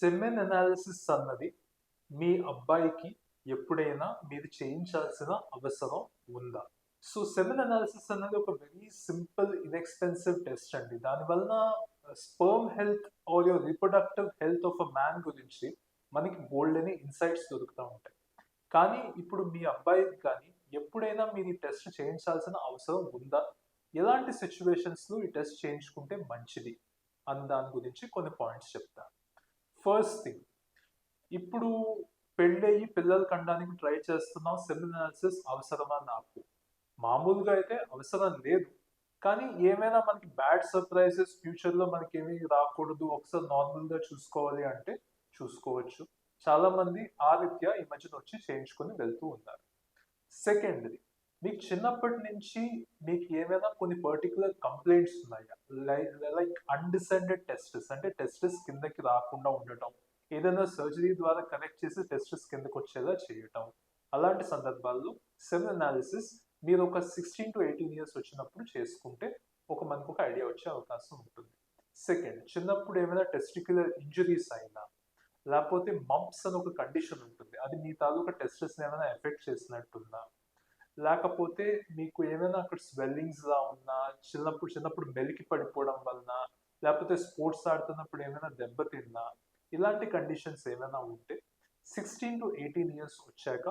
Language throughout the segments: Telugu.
సెమెన్ అనాలిసిస్ అన్నది మీ అబ్బాయికి ఎప్పుడైనా మీరు చేయించాల్సిన అవసరం ఉందా? సో సెమెన్ అనాలిసిస్ అన్నది ఒక వెరీ సింపుల్ ఇన్ఎక్స్పెన్సివ్ టెస్ట్ అండి. దానివల్ల sperm health or your reproductive health of a man గురించి మనకి బోల్డ్ అని ఇన్సైట్స్ దొరుకుతూ ఉంటాయి. కానీ ఇప్పుడు మీ అబ్బాయికి కానీ ఎప్పుడైనా మీరు ఈ టెస్ట్ చేయించాల్సిన అవసరం ఉందా? ఎలాంటి సిచ్యువేషన్స్లో ఈ టెస్ట్ చేయించుకుంటే మంచిది? అన్న దాని గురించి కొన్ని పాయింట్స్ చెప్తాను. ఫస్ట్ థింగ్ ఇప్పుడు పెళ్ళయి పిల్లలు కనడానికి ట్రై చేస్తున్నాం సెమిన్ అనాలిసిస్ అవసరమా నాకు? మామూలుగా అయితే అవసరం లేదు. కానీ ఏమైనా మనకి బ్యాడ్ సర్ప్రైజెస్ ఫ్యూచర్లో మనకి ఏమీ రాకూడదు. ఒకసారి నార్మల్గా చూసుకోవాలి అంటే చూసుకోవచ్చు. చాలామంది ఆ రీత్యా ఈ మధ్యన వచ్చి చేయించుకొని వెళ్తూ ఉన్నారు. సెకండ్ది మీకు చిన్నప్పటి నుంచి మీకు ఏమైనా కొన్ని పర్టికులర్ కంప్లైంట్స్ ఉన్నాయా? లైక్ లైక్ అన్డిసెండెడ్ టెస్టెస్ అంటే టెస్టెస్ కిందకి రాకుండా ఉండటం ఏదైనా సర్జరీ ద్వారా కనెక్ట్ చేసి టెస్టెస్ కిందకి వచ్చేలా చేయటం. అలాంటి సందర్భాల్లో సెల్ అనాలిసిస్ మీరు ఒక సిక్స్టీన్ టు ఎయిటీన్ ఇయర్స్ వచ్చినప్పుడు చేసుకుంటే ఒక మనకు ఒక ఐడియా వచ్చే అవకాశం ఉంటుంది. సెకండ్ చిన్నప్పుడు ఏమైనా టెస్టిక్యులర్ ఇంజరీస్ అయినా లేకపోతే మంప్స్ అని ఒక కండిషన్ ఉంటుంది. అది మీ తాలూకా టెస్టెస్ ఏమైనా ఎఫెక్ట్ చేసినట్టుందా? లేకపోతే మీకు ఏమైనా అక్కడ స్వెల్లింగ్స్ లా ఉన్నా చిన్నప్పుడు చిన్నప్పుడు మెలికి పడిపోవడం వలన లేకపోతే స్పోర్ట్స్ ఆడుతున్నప్పుడు ఏమైనా దెబ్బతిన్నా ఇలాంటి కండిషన్స్ ఏమైనా ఉంటే సిక్స్టీన్ టు ఎయిటీన్ ఇయర్స్ వచ్చాక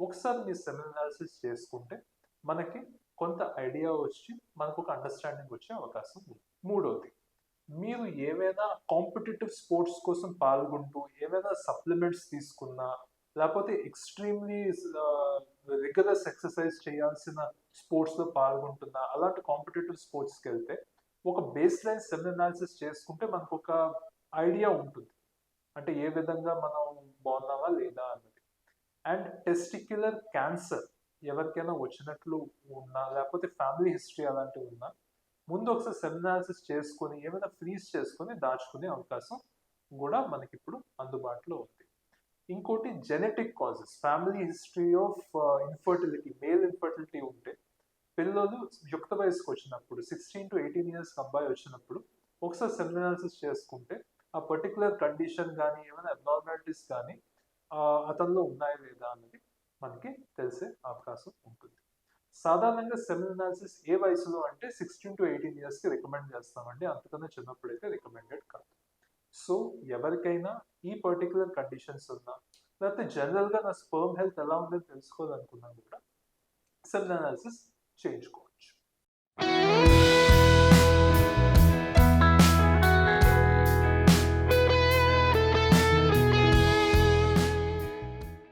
ఒకసారి మీ సెమిన్ అనాలిసిస్ చేసుకుంటే మనకి కొంత ఐడియా వచ్చి మనకు ఒక అండర్స్టాండింగ్ వచ్చే అవకాశం ఉంది. మూడవది మీరు ఏవైనా కాంపిటేటివ్ స్పోర్ట్స్ కోసం పాల్గొంటూ ఏవైనా సప్లిమెంట్స్ తీసుకున్నా లేకపోతే ఎక్స్ట్రీమ్లీ రెగ్యులర్స్ ఎక్సర్సైజ్ చేయాల్సిన స్పోర్ట్స్లో పాల్గొంటున్నా అలాంటి కాంపిటేటివ్ స్పోర్ట్స్కి వెళ్తే ఒక బేస్ లైన్ సెల్ అనాలిసిస్ చేసుకుంటే మనకు ఒక ఐడియా ఉంటుంది. అంటే ఏ విధంగా మనం బాగున్నావా లేదా అన్నది. అండ్ టెస్టిక్యులర్ క్యాన్సర్ ఎవరికైనా వచ్చినట్లు ఉన్నా లేకపోతే ఫ్యామిలీ హిస్టరీ అలాంటివి ఉన్నా ముందు ఒకసారి సెల్ అనాలిసిస్ చేసుకొని ఏమైనా ఫ్రీజ్ చేసుకొని దాచుకునే అవకాశం కూడా మనకి ఇప్పుడు అందుబాటులో ఉంది. ఇంకోటి genetic causes family history of infertility male infertility ఉంటే పిల్లలు యుక్త వయసుకు వచ్చినప్పుడు సిక్స్టీన్ టు ఎయిటీన్ ఇయర్స్ అబ్బాయి వచ్చినప్పుడు ఒకసారి సెమినాలిసిస్ చేసుకుంటే ఆ పర్టికులర్ కండిషన్ కానీ ఏమైనా అబ్నార్మాలిటీస్ కానీ అతనిలో ఉన్నాయా లేదా అన్నది మనకి తెలిసే అవకాశం ఉంటుంది. సాధారణంగా సెల్ అనాలిసిస్ ఏ వయసులో అంటే సిక్స్టీన్ టు ఎయిటీన్ ఇయర్స్కి రికమెండ్ చేస్తామండి. అంతకన్నా చిన్నప్పుడైతే రికమెండెడ్ కాదు. సో ఎవరికైనా ఈ పర్టికులర్ కండిషన్స్ ఉన్నా లేకపోతే జనరల్గా నా స్పర్మ్ హెల్త్ ఎలా ఉందని తెలుసుకోవాలనుకున్నా కూడా సెల్ అనాలిసిస్ చేయించుకో.